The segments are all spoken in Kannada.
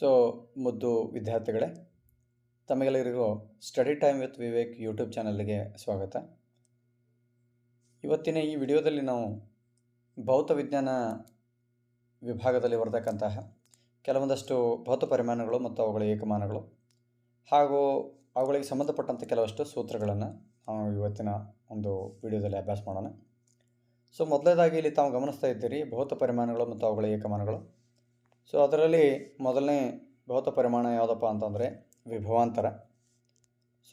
ಸೊ, ಮುದ್ದು ವಿದ್ಯಾರ್ಥಿಗಳೇ, ತಮಗೆಲ್ಲರಿಗೂ study time with Vivek YouTube ಚಾನಲ್ಗೆ ಸ್ವಾಗತ. ಇವತ್ತಿನ ಈ ವಿಡಿಯೋದಲ್ಲಿ ನಾವು ಭೌತ ವಿಜ್ಞಾನ ವಿಭಾಗದಲ್ಲಿ ಬರತಕ್ಕಂತಹ ಕೆಲವೊಂದಷ್ಟು ಭೌತ ಪರಿಮಾಣಗಳು ಮತ್ತು ಅವುಗಳ ಏಕಮಾನಗಳು ಹಾಗೂ ಅವುಗಳಿಗೆ ಸಂಬಂಧಪಟ್ಟಂಥ ಕೆಲವಷ್ಟು ಸೂತ್ರಗಳನ್ನು ನಾವು ಇವತ್ತಿನ ಒಂದು ವಿಡಿಯೋದಲ್ಲಿ ಅಭ್ಯಾಸ ಮಾಡೋಣ. ಸೊ, ಮೊದಲನೇದಾಗಿ ಇಲ್ಲಿ ತಾವು ಗಮನಿಸ್ತಾ ಇದ್ದೀರಿ ಭೌತ ಪರಿಮಾಣಗಳು ಮತ್ತು ಅವುಗಳ ಏಕಮಾನಗಳು. ಸೊ ಅದರಲ್ಲಿ ಮೊದಲನೇ ಭೌತ ಪರಿಮಾಣ ಯಾವುದಪ್ಪ ಅಂತಂದರೆ ವಿಭವಾಂತರ.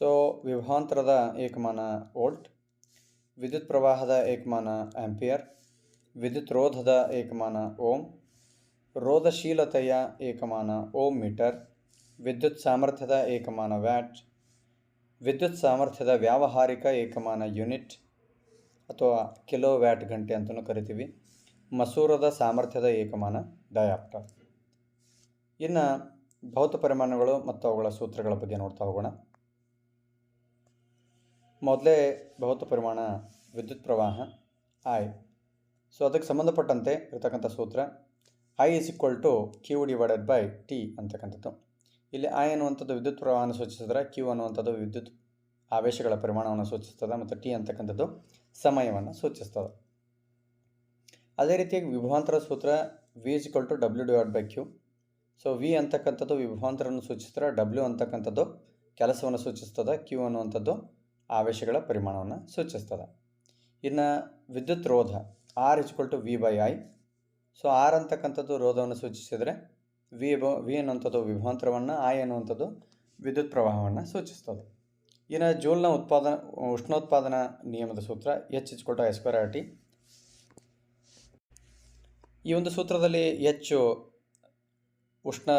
ಸೊ ವಿಭವಾಂತರದ ಏಕಮಾನ ವೋಲ್ಟ್, ವಿದ್ಯುತ್ ಪ್ರವಾಹದ ಏಕಮಾನ ಆಂಪಿಯರ್, ವಿದ್ಯುತ್ ರೋಧದ ಏಕಮಾನ ಓಮ್, ರೋಧಶೀಲತೆಯ ಏಕಮಾನ ಓಮ್ ಮೀಟರ್ ವಿದ್ಯುತ್ ಸಾಮರ್ಥ್ಯದ ಏಕಮಾನ ವ್ಯಾಟ್, ವಿದ್ಯುತ್ ಸಾಮರ್ಥ್ಯದ ವ್ಯಾವಹಾರಿಕ ಏಕಮಾನ ಯೂನಿಟ್ ಅಥವಾ ಕಿಲೋ ವ್ಯಾಟ್ ಗಂಟೆ ಅಂತಲೂ ಕರಿತೀವಿ, ಮಸೂರದ ಸಾಮರ್ಥ್ಯದ ಏಕಮಾನ ಡಯಾಪ್ಟರ್. ಇನ್ನು ಭೌತ ಪರಿಮಾಣಗಳು ಮತ್ತು ಅವುಗಳ ಸೂತ್ರಗಳ ಬಗ್ಗೆ ನೋಡ್ತಾ ಹೋಗೋಣ. ಮೊದಲೇ ಭೌತ ಪರಿಮಾಣ ವಿದ್ಯುತ್ ಪ್ರವಾಹ ಐ ಸೊ ಅದಕ್ಕೆ ಸಂಬಂಧಪಟ್ಟಂತೆ ಇರತಕ್ಕಂಥ ಸೂತ್ರ I is equal to Q divided by T ಅಂತಕ್ಕಂಥದ್ದು. ಇಲ್ಲಿ ಐ ಅನ್ನುವಂಥದ್ದು ವಿದ್ಯುತ್ ಪ್ರವಾಹವನ್ನು ಸೂಚಿಸಿದ್ರೆ ಕ್ಯೂ ಅನ್ನುವಂಥದ್ದು ವಿದ್ಯುತ್ ಆವೇಶಗಳ ಪರಿಮಾಣವನ್ನು ಸೂಚಿಸ್ತದೆ ಮತ್ತು ಟಿ ಅಂತಕ್ಕಂಥದ್ದು ಸಮಯವನ್ನು ಸೂಚಿಸ್ತದೆ. ಅದೇ ರೀತಿಯಾಗಿ ವಿಭವಾಂತರ ಸೂತ್ರ V is equal to W divide by Q so V ಅಂತಕ್ಕಂಥದ್ದು ವಿಭವಾಂತರವನ್ನು ಸೂಚಿಸಿದ್ರೆ ಡಬ್ಲ್ಯೂ ಅಂತಕ್ಕಂಥದ್ದು ಕೆಲಸವನ್ನು ಸೂಚಿಸ್ತದೆ ಕ್ಯೂ ಅನ್ನುವಂಥದ್ದು ಆವೇಶಗಳ ಪರಿಮಾಣವನ್ನು ಸೂಚಿಸ್ತದೆ. ಇನ್ನು ವಿದ್ಯುತ್ ರೋಧ R is equal to V by I so R ಅಂತಕ್ಕಂಥದ್ದು ರೋಧವನ್ನು ಸೂಚಿಸಿದರೆ ವಿ ಬ ವಿ ಅನ್ನುವಂಥದ್ದು ವಿಭವಾಂತರವನ್ನು ಐ ಅನ್ನುವಂಥದ್ದು ವಿದ್ಯುತ್ ಪ್ರವಾಹವನ್ನು ಸೂಚಿಸ್ತದೆ. ಇನ್ನು ಜೂಲ್ನ ಉತ್ಪಾದನ, ಉಷ್ಣೋತ್ಪಾದನಾ ನಿಯಮದ ಸೂತ್ರ H is equal to square R T ಈ ಒಂದು ಸೂತ್ರದಲ್ಲಿ ಹೆಚ್ಚು ಉಷ್ಣ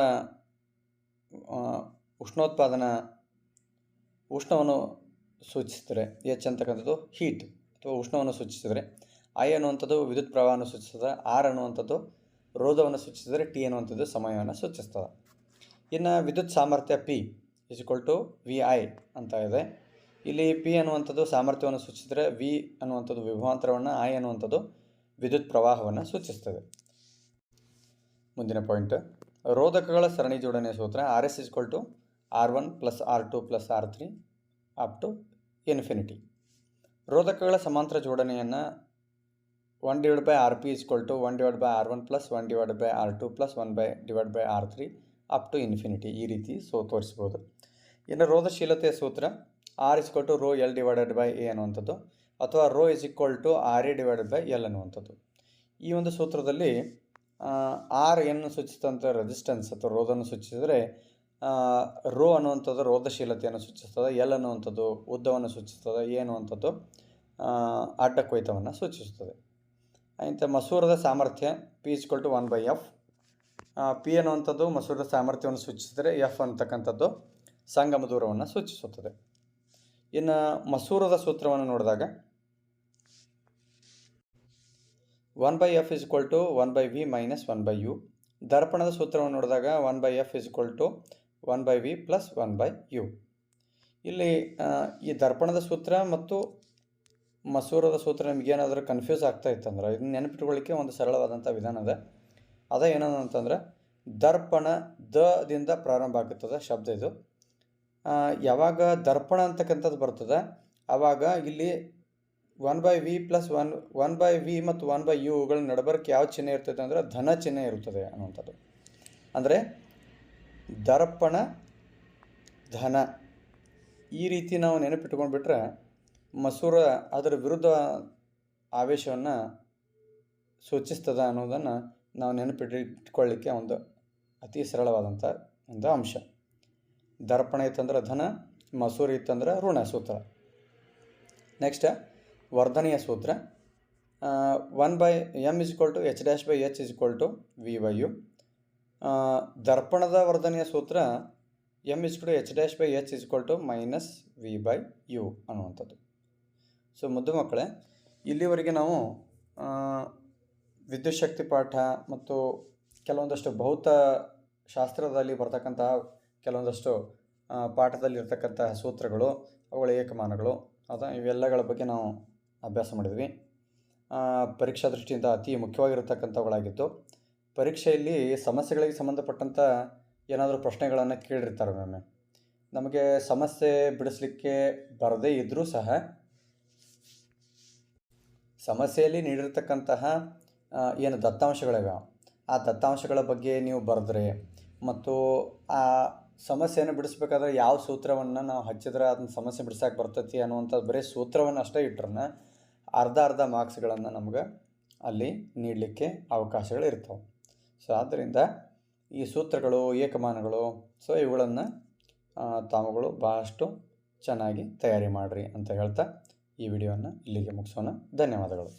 ಉಷ್ಣೋತ್ಪಾದನಾ ಉಷ್ಣವನ್ನು ಸೂಚಿಸಿದರೆ ಎಚ್ ಅಂತಕ್ಕಂಥದ್ದು ಹೀಟ್ ಅಥವಾ ಉಷ್ಣವನ್ನು ಸೂಚಿಸಿದರೆ ಐ ಅನ್ನುವಂಥದ್ದು ವಿದ್ಯುತ್ ಪ್ರವಾಹವನ್ನು ಸೂಚಿಸ್ತದೆ ಆರ್ ಅನ್ನುವಂಥದ್ದು ರೋಧವನ್ನು ಸೂಚಿಸಿದರೆ ಟಿ ಅನ್ನುವಂಥದ್ದು ಸಮಯವನ್ನು ಸೂಚಿಸ್ತದೆ ಇನ್ನು ವಿದ್ಯುತ್ ಸಾಮರ್ಥ್ಯ P is to V I ಅಂತ ಇದೆ. ಇಲ್ಲಿ ಪಿ ಅನ್ನುವಂಥದ್ದು ಸಾಮರ್ಥ್ಯವನ್ನು ಸೂಚಿಸಿದರೆ ವಿ ಅನ್ನುವಂಥದ್ದು ವಿಭವಾಂತರವನ್ನು ಐ ಅನ್ನುವಂಥದ್ದು ವಿದ್ಯುತ್ ಪ್ರವಾಹವನ್ನು ಸೂಚಿಸ್ತದೆ ಮುಂದಿನ ಪಾಯಿಂಟ್ ರೋಧಕಗಳ ಸರಣಿ ಜೋಡಣೆ ಸೂತ್ರ R S is equal to R one plus R two plus R three up to infinity ರೋಧಕಗಳ ಸಮಾಂತರ ಜೋಡಣೆಯನ್ನು one divide by R P is equal to one divide by R one plus one divide by R two plus one by divide by R three up to infinity ಈ ರೀತಿ ಸೊ ತೋರಿಸ್ಬೋದು ಇನ್ನು ರೋಧಶೀಲತೆಯ ಸೂತ್ರ R is equal to rho L divided by A ಅನ್ನುವಂಥದ್ದು ಅಥವಾ rho is equal to R A divided by L ಅನ್ನುವಂಥದ್ದು. ಈ ಒಂದು ಸೂತ್ರದಲ್ಲಿ ಆರ್ ಎನ್ನು ಸೂಚಿಸಿದಂಥ ರೆಸಿಸ್ಟೆನ್ಸ್ ಅಥವಾ ರೋಧನ ಸೂಚಿಸಿದರೆ ರೋ ಅನ್ನುವಂಥದ್ದು ರೋಧಶೀಲತೆಯನ್ನು ಸೂಚಿಸ್ತದೆ ಎಲ್ ಅನ್ನುವಂಥದ್ದು ಉದ್ದವನ್ನು ಸೂಚಿಸ್ತದೆ ಎ ಅನ್ನುವಂಥದ್ದು ಅಡ್ಡ ಕೊಯ್ತವನ್ನು ಸೂಚಿಸುತ್ತದೆ ಇಂಥ ಮಸೂರದ ಸಾಮರ್ಥ್ಯ P is equal to one by F P ಅನ್ನುವಂಥದ್ದು ಮಸೂರದ ಸಾಮರ್ಥ್ಯವನ್ನು ಸೂಚಿಸಿದರೆ ಎಫ್ ಅಂತಕ್ಕಂಥದ್ದು ಸಂಗಮ ದೂರವನ್ನು ಸೂಚಿಸುತ್ತದೆ. ಇನ್ನು ಮಸೂರದ ಸೂತ್ರವನ್ನು ನೋಡಿದಾಗ one by F is equal to one by V minus one by U. ದರ್ಪಣದ ಸೂತ್ರವನ್ನು ನೋಡಿದಾಗ one by F is equal to one by V plus one by U. ಇಲ್ಲಿ ಈ ದರ್ಪಣದ ಸೂತ್ರ ಮತ್ತು ಮಸೂರದ ಸೂತ್ರ ನಿಮಗೇನಾದರೂ ಕನ್ಫ್ಯೂಸ್ ಆಗ್ತಾ ಇತ್ತಂದ್ರೆ, ಇದನ್ನ ನೆನಪಿಟ್ಕೊಳ್ಳಿಕ್ಕೆ ಒಂದು ಸರಳವಾದಂಥ ವಿಧಾನ ಇದೆ. ಅದ ಏನಂತಂದರೆ ದರ್ಪಣ ದದಿಂದ ಪ್ರಾರಂಭ ಆಗುತ್ತದೆ ಶಬ್ದ ಇದು. ಯಾವಾಗ ದರ್ಪಣ ಅಂತಕ್ಕಂಥದ್ದು ಬರ್ತದೆ ಆವಾಗ ಇಲ್ಲಿ one by V plus one one by V ಮತ್ತು ಒನ್ ಬೈ ಯುಗಳ ನಡಬರ್ಕೆ ಯಾವ ಚಿಹ್ನೆ ಇರ್ತದೆ ಅಂದರೆ ಧನ ಚಿಹ್ನೆ ಇರುತ್ತದೆ ಅನ್ನುವಂಥದ್ದು. ಅಂದರೆ ದರ್ಪಣ ಧನ. ಈ ರೀತಿ ನಾವು ನೆನಪಿಟ್ಕೊಂಡ್ಬಿಟ್ರೆ ಮಸೂರ ಅದರ ವಿರುದ್ಧ ಆವೇಶವನ್ನು ಸೂಚಿಸ್ತದೆ ಅನ್ನೋದನ್ನು ನಾವು ನೆನಪಿಟ್ಟುಕೊಳ್ಳಿಕ್ಕೆ ಒಂದು ಅತಿ ಸರಳವಾದಂಥ ಒಂದು ಅಂಶ. ದರ್ಪಣ ಇತ್ತಂದ್ರೆ ಧನ, ಮಸೂರಿ ಇತ್ತಂದ್ರೆ ಋಣ ಸೂತ್ರ. ನೆಕ್ಸ್ಟ್ ವರ್ಧನೆಯ ಸೂತ್ರ. One by M is equal to H dash by H is equal to V by U ದರ್ಪಣದ ವರ್ಧನೆಯ ಸೂತ್ರ M is to H dash by H is equal to minus V by U ಅನ್ನುವಂಥದ್ದು. ಸೊ ಮುದ್ದು ಮಕ್ಕಳೇ, ಇಲ್ಲಿವರೆಗೆ ನಾವು ವಿದ್ಯುತ್ ಶಕ್ತಿ ಪಾಠ ಮತ್ತು ಕೆಲವೊಂದಷ್ಟು ಭೌತ ಶಾಸ್ತ್ರದಲ್ಲಿ ಬರ್ತಕ್ಕಂತಹ ಕೆಲವೊಂದಷ್ಟು ಪಾಠದಲ್ಲಿ ಇರ್ತಕ್ಕಂತಹ ಸೂತ್ರಗಳು, ಅವುಗಳ ಏಕಮಾನಗಳು, ಅದ ಇವೆಲ್ಲಗಳ ಬಗ್ಗೆ ನಾವು ಅಭ್ಯಾಸ ಮಾಡಿದ್ವಿ. ಪರೀಕ್ಷಾ ದೃಷ್ಟಿಯಿಂದ ಅತಿ ಮುಖ್ಯವಾಗಿರತಕ್ಕಂಥವುಗಳಾಗಿತ್ತು ಪರೀಕ್ಷೆಯಲ್ಲಿ ಸಮಸ್ಯೆಗಳಿಗೆ ಸಂಬಂಧಪಟ್ಟಂಥ ಏನಾದರೂ ಪ್ರಶ್ನೆಗಳನ್ನು ಕೇಳಿರ್ತಾರೆ ಒಮ್ಮೊಮ್ಮೆ. ನಮಗೆ ಸಮಸ್ಯೆ ಬಿಡಿಸ್ಲಿಕ್ಕೆ ಬರದೇ ಇದ್ದರೂ ಸಹ, ಸಮಸ್ಯೆಯಲ್ಲಿ ನೀಡಿರ್ತಕ್ಕಂತಹ ಏನು ದತ್ತಾಂಶಗಳಿವೆ, ಆ ದತ್ತಾಂಶಗಳ ಬಗ್ಗೆ ನೀವು ಬರೆದ್ರೆ ಮತ್ತು ಆ ಸಮಸ್ಯೆಯನ್ನು ಬಿಡಿಸ್ಬೇಕಾದ್ರೆ ಯಾವ ಸೂತ್ರವನ್ನು ನಾವು ಹಚ್ಚಿದ್ರೆ ಅದನ್ನ ಸಮಸ್ಯೆ ಬಿಡಿಸೋಕೆ ಬರ್ತೈತಿ ಅನ್ನುವಂಥದ್ದು ಬರೀ ಸೂತ್ರವನ್ನು ಅಷ್ಟೇ ಇಟ್ರನ್ನ ಅರ್ಧ ಅರ್ಧ ಮಾರ್ಕ್ಸ್ಗಳನ್ನು ನಮ್ಗೆ ಅಲ್ಲಿ ನೀಡಲಿಕ್ಕೆ ಅವಕಾಶಗಳು ಇರ್ತವೆ ಸೊ ಆದ್ದರಿಂದ ಈ ಸೂತ್ರಗಳು, ಏಕಮಾನಗಳು ಸೊ ಇವುಗಳನ್ನು ತಾವುಗಳು ಭಾಳಷ್ಟು ಚೆನ್ನಾಗಿ ತಯಾರಿ ಮಾಡಿರಿ ಅಂತ ಹೇಳ್ತಾ ಈ ವಿಡಿಯೋವನ್ನು ಇಲ್ಲಿಗೆ ಮುಗಿಸೋಣ. ಧನ್ಯವಾದಗಳು.